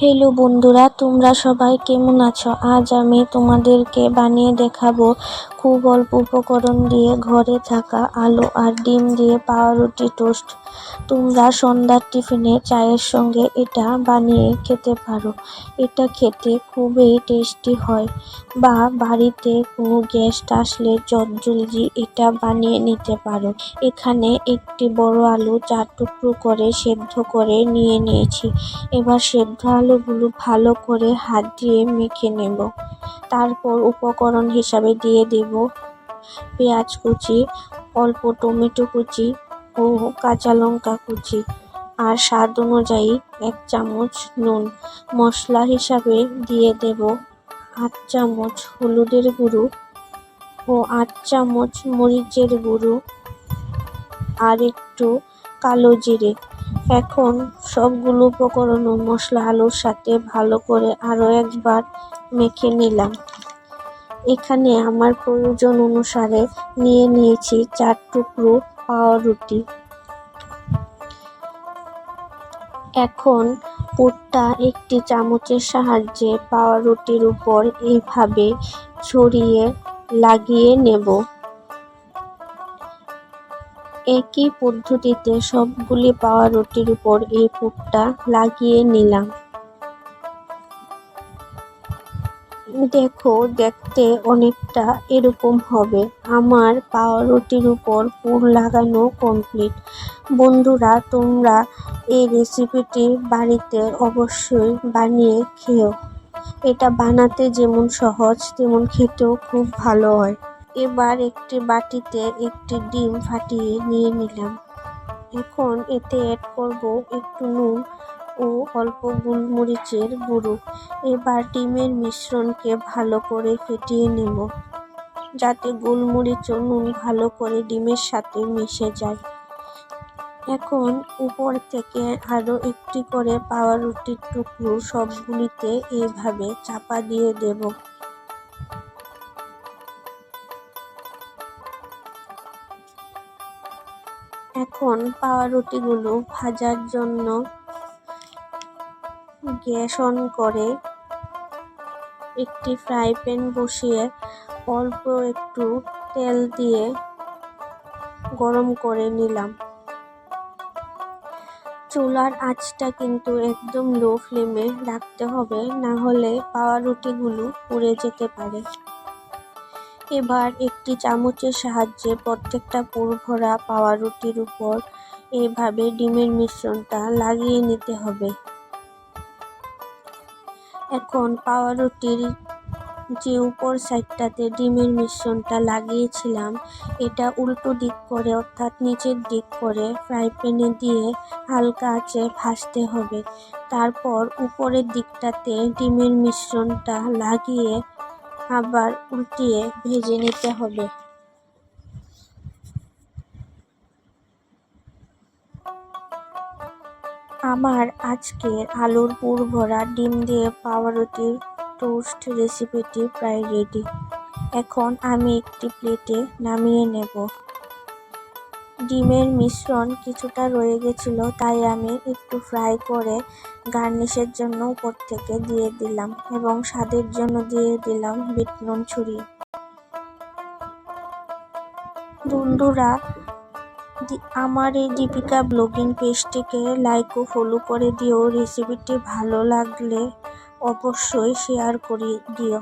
Hello বন্ধুরা তোমরা সবাই কেমন আছো? আজ আমি তোমাদেরকে বানিয়ে দেখাবো খুব অল্প উপকরণ দিয়ে ঘরে থাকা আলু আর ডিম দিয়ে পাউরুটি টোস্ট। তোমরা সন্ধ্যার টিফিনে চায়ের সঙ্গে এটা বানিয়ে খেতে পারো। এটা খেতে খুবই টেস্টি হয়। বা বাড়িতে কোনো গেস্ট আসলে জলদি এটা বানিয়ে নিতে পারো। এখানে একটি বড় আলু চার টুকরো করে সেদ্ধ করে নিয়ে নিয়েছি। এবার সেদ্ধ আলুগুলো ভালো করে হাত দিয়ে মেখে নেব। তারপর উপকরণ হিসাবে দিয়ে দেব। পেঁয়াজ কুচি, অল্প টমেটো কুচি ও কাঁচা লঙ্কা কুচি। আর স্বাদ অনুযায়ী এক চামচ নুন। মশলা হিসাবে দিয়ে দেব আট চামচ হলুদের গুঁড়ো ও আট চামচ মরিচের গুঁড়ো। আর একটু কালো জিরে। এখন সবগুলো উপকরণ ও মশলা আলুর সাথে ভালো করে আরও একবার মেখে নিলাম। এখানে আমার প্রয়োজন অনুসারে নিয়ে নিয়েছি চার টুকরো পাউরুটি এখন পুরটা একটি চামচের সাহায্যে পাউরুটির উপর এইভাবে ছড়িয়ে লাগিয়ে নেব। একই পদ্ধতিতে সবগুলি পাউরুটির উপর এই পুরটা লাগিয়ে নিলাম। দেখো, দেখতে অনেকটা এরকম হবে। আমার পাউরুটির উপর পুর লাগানো কমপ্লিট বন্ধুরা, তোমরা এই রেসিপিটি বাড়িতে অবশ্যই বানিয়ে খেও। এটা বানাতে যেমন সহজ, তেমন খেতেও খুব ভালো হয়। এবার একটি বাটিতে একটি ডিম ফাটিয়ে নিয়ে নিলাম। এখন এতে অ্যাড করব একটু নুন ও অল্প গোলমরিচের গুঁড়ো। এবার ডিমের মিশ্রণকে ভালো করে ফেটিয়ে নেব, যাতে গোলমরিচ ও নুন ভালো করে ডিমের সাথে মিশে যায়। এখন উপর থেকে আরও একটি করে পাউরুটির টুকরো সবগুলিতে এইভাবে চাপা দিয়ে দেব। এখন পাউরুটিগুলো ভাজার জন্য গ্যাস অন করে একটি ফ্রাই প্যান বসিয়ে অল্প একটু তেল দিয়ে গরম করে নিলাম। চুলার আঁচটা কিন্তু একদম লো ফ্লেমে রাখতে হবে, না হলে পাউরুটিগুলো পুড়ে যেতে পারে। এবার একটি চামচের সাহায্যে প্রত্যেকটা পুর ভরা পাউরুটির উপর এভাবে ডিমের মিশ্রণটা লাগিয়ে নিতে হবে। এখন পাউরুটির যে উপর সাইডটাতে ডিমের মিশ্রণটা লাগিয়েছিলাম, এটা উল্টো দিক করে অর্থাৎ নিচের দিক করে ফ্রাই প্যানে দিয়ে হালকা আঁচে ভাজতে হবে। তারপর উপরের দিকটাতে ডিমের মিশ্রণটা লাগিয়ে আবার উল্টিয়ে ভেজে নিতে হবে। আমার আজকের আলুর পুর ভরা ডিম দিয়ে পাউরুটির টোস্ট রেসিপিটি প্রায় রেডি এখন আমি একটি প্লেটে নামিয়ে নেব। ডিমের মিশ্রণ কিছুটা রয়ে গেছিল, তাই আমি একটু ফ্রাই করে গার্নিশের জন্য উপর থেকে দিয়ে দিলাম এবং স্বাদের জন্য দিয়ে দিলাম বিট নুন ছড়িয়ে বন্ধুরা আমার এই দীপিকা ব্লগিং পেজটিকে লাইক ও ফলো করে দিও। রেসিপিটি ভালো লাগলে অবশ্যই শেয়ার করে দিও।